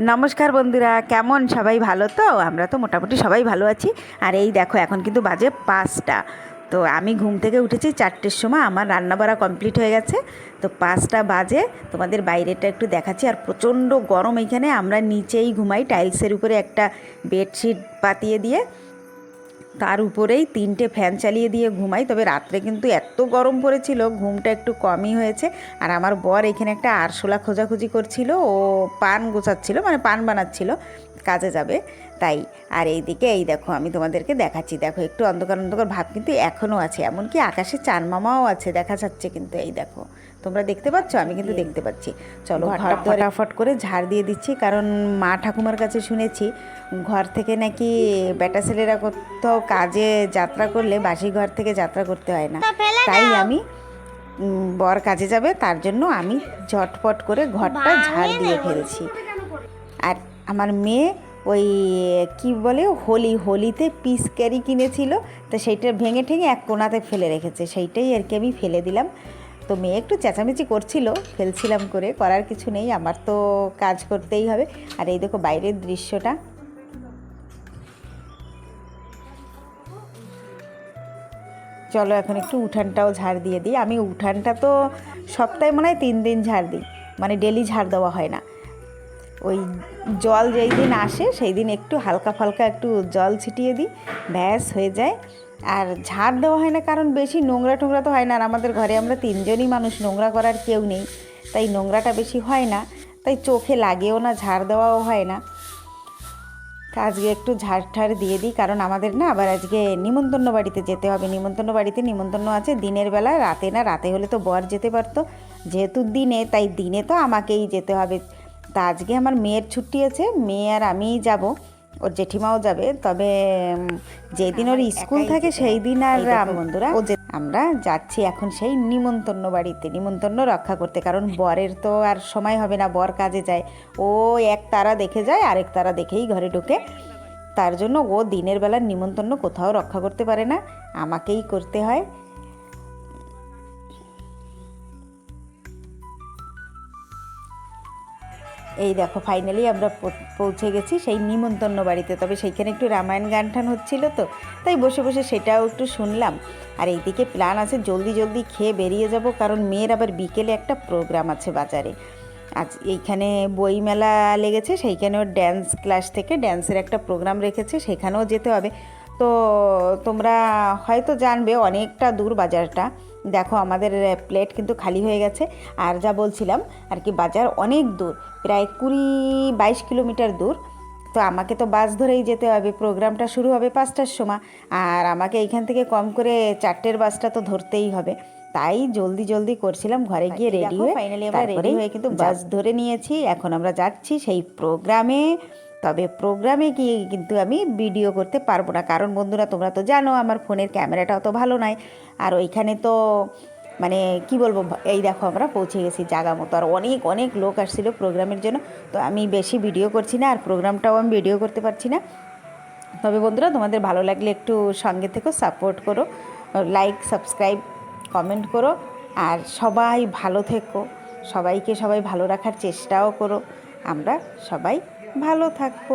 নমস্কার বন্ধুরা, কেমন সবাই ভালো তো? আমরা তো মোটামুটি সবাই ভালো আছি। আর এই দেখো, এখন কিন্তু বাজে পাঁচটা। তো আমি ঘুম থেকে উঠেছি চারটের সময়, আমার রান্না বাড়া কমপ্লিট হয়ে গেছে। তো পাঁচটা বাজে, তোমাদের বাইরেটা একটু দেখাচ্ছি। আর প্রচণ্ড গরম এখানে আমরা নিচেই ঘুমাই টাইলসের উপরে একটা বেডশিট পাতিয়ে দিয়ে। তার উপরেই তিনটে ফ্যান চালিয়ে দিয়ে ঘুমাই, তবে রাত্রে কিন্তু এত গরম পড়েছিল, ঘুমটা একটু কমই হয়েছে। আর আমার বর এখানে একটা আরশোলা খোঁজাখুঁজি করছিল, ও পান গোছাচ্ছিল মানে পান বানাচ্ছিল। কাজে যাবে তাই। আর এইদিকে এই দেখো আমি তোমাদেরকে দেখাচ্ছি। দেখো একটু অন্ধকার অন্ধকার ভাব কিন্তু এখনও আছে এমনকি আকাশে চান মামাও আছে দেখা যাচ্ছে কিন্তু এই দেখো। তোমরা দেখতে পাচ্ছ? আমি কিন্তু দেখতে পাচ্ছি। চলো ঘরটা ফটাফট করে ঝাড় দিয়ে দিচ্ছি কারণ মা ঠাকুমার কাছে শুনেছি ঘর থেকে নাকি বেটা ছেলেরা কোথাও কাজে যাত্রা করলে বাসি ঘর থেকে যাত্রা করতে হয় না। তাই আমি বর কাজে যাবে তার জন্য আমি ঝটপট করে ঘরটা ঝাড় দিয়ে ফেলছি। আমার মেয়ে ওই, কি বলে, হোলি, হোলিতে পিস ক্যারি কিনেছিল, তো সেইটা ভেঙে ঠেঙে এক কোনাতে ফেলে রেখেছে। সেইটাই আর কি আমি ফেলে দিলাম। তো মেয়ে একটু চেঁচামেচি করছিল, ফেলছিলাম করে, করার কিছু নেই, আমার তো কাজ করতেই হবে। আর এই দেখো বাইরের দৃশ্যটা। চলো এখন একটু উঠানটাও ঝাড় দিয়ে দিই। আমি উঠানটা তো সপ্তাহে মনে হয় তিন দিন ঝাড় দিই মানে ডেলি ঝাড় দেওয়া হয় না। ওই জল যেই দিন আসে, সেই দিন একটু হালকা ফালকা একটু জল ছিটিয়ে দিই, ব্যাস হয়ে যায়। আর ঝাড় দেওয়া হয় না, কারণ বেশি নোংরা টোংরা তো হয় না। আর আমাদের ঘরে আমরা তিনজনই মানুষ, নোংরা করার কেউ নেই। তাই নোংরাটা বেশি হয় না। তাই চোখে লাগেও না, ঝাড় দেওয়াও হয় না। আজকে একটু ঝাড় ঠাড় দিয়ে দিই, কারণ আমাদের না আবার আজকে নিমন্তন্ন বাড়িতে যেতে হবে। নিমন্তন্ন বাড়িতে নিমন্তন্ন আছে, দিনের বেলা, রাতে না, রাতে হলে তো বর যেতে পারতো। যেহেতু দিনে, তাই দিনে তো আমাকেই যেতে হবে। তা আজকে আমার মেয়ের ছুটি আছে মেয়ে আর আমিই যাব। ওর জেঠিমাও যাবে তবে যেদিন ওর স্কুল থাকে সেই দিন আর বন্ধুরা ও যে আমরা যাচ্ছি এখন সেই নিমন্তন্ন বাড়িতে নিমন্তন্ন রক্ষা করতে কারণ বরের তো আর সময় হবে না বর কাজে যায়। ও এক তারা দেখে যায় আরেক তারা দেখেই ঘরে ঢোকে। তার জন্য ও দিনের বেলার নিমন্তন্ন কোথাও রক্ষা করতে পারে না আমাকেই করতে হয়। এই দেখো ফাইনালি আমরা পৌঁছে গেছি সেই নিমন্ত্রণ বাড়িতে। তবে সেইখানে একটু রামায়ণ গান টান হচ্ছিল তো, তাই বসে বসে সেটাও একটু শুনলাম। আর এইদিকে প্ল্যান আছে জলদি জলদি খেয়ে বেরিয়ে যাব, কারণ মেয়ের আবার বিকেলে একটা প্রোগ্রাম আছে বাজারে। আজ এইখানে বই মেলা লেগেছে, সেইখানেও ড্যান্স ক্লাস থেকে ড্যান্সের একটা প্রোগ্রাম রেখেছে, সেখানেও যেতে হবে। তো তোমরা হয়তো জানবে অনেকটা দূর বাজারটা। দেখো আমাদের প্লেট কিন্তু খালি হয়ে গেছে। আর যা বলছিলাম আর কি বাজার অনেক দূর প্রায় কুড়ি বাইশ কিলোমিটার দূর। তো আমাকে তো বাস ধরেই যেতে হবে প্রোগ্রামটা শুরু হবে পাঁচটার সময়। আর আমাকে এইখান থেকে কম করে চারটের বাসটা তো ধরতেই হবে। তাই জলদি জলদি করছিলাম ঘরে গিয়ে রেডি হয়ে ফাইনালি আমরা রেডি হয়ে কিন্তু বাস ধরে নিয়েছি। এখন আমরা যাচ্ছি সেই প্রোগ্রামে। তবে প্রোগ্রামে গিয়ে কিন্তু আমি ভিডিও করতে পারব না। কারণ বন্ধুরা, তোমরা তো জানো আমার ফোনের ক্যামেরাটা অত ভালো নয় আর ওইখানে তো মানে কি বলব এই দেখো আমরা পৌঁছে গেছি জায়গা মতো। আর অনেক অনেক লোক আসছিল প্রোগ্রামের জন্য। তো আমি বেশি ভিডিও করছি না, আর প্রোগ্রামটাও আমি ভিডিও করতে পারছি না। তবে বন্ধুরা, তোমাদের ভালো লাগলে একটু সঙ্গে থেকো, সাপোর্ট করো, লাইক, সাবস্ক্রাইব, কমেন্ট করো। আর সবাই ভালো থেকো। সবাইকে সবাই ভালো রাখার চেষ্টাও করো। আমরা সবাই ভালো থাকব।